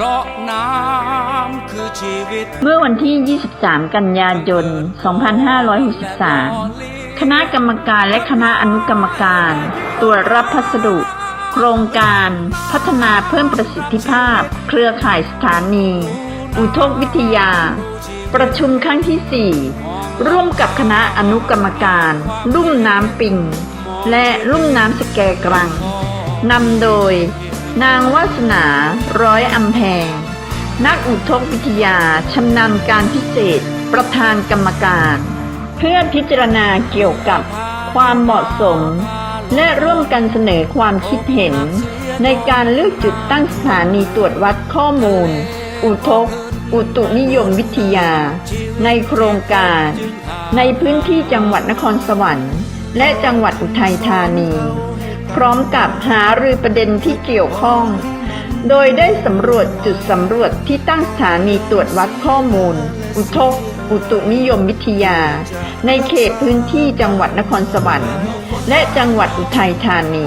เพราะน้ำคือชีวิต เมื่อวันที่ 23 กันยายน 2563 คณะกรรมการและคณะอนุกรรมการ ตรวจรับพัสดุ โครงการพัฒนาเพิ่มประสิทธิภาพ เครือข่ายสถานี อุทกวิทยา ประชุมครั้งที่ 4 ร่วมกับคณะอนุกรรมการ ลุ่มน้ำปิง และลุ่มน้ำสแกกรังนำโดย นางวาสนาร้อยอำแพง นักอุทกวิทยาชำนาญการพิเศษประธานกรรมการ เพื่อพิจารณาเกี่ยวกับความเหมาะสม และร่วมกันเสนอความคิดเห็น ในการเลือกจุดตั้งสถานีตรวจวัดข้อมูล อุทก อุตุนิยมวิทยา ในโครงการ ในพื้นที่จังหวัดนครสวรรค์ และจังหวัดอุทัยธานี พร้อมกับหารือประเด็นที่เกี่ยวข้อง โดยได้สำรวจจุดสำรวจที่ตั้งสถานีตรวจวัดข้อมูล อุทก อุตุนิยมวิทยา ในเขตพื้นที่จังหวัดนครสวรรค์ และจังหวัดอุทัยธานี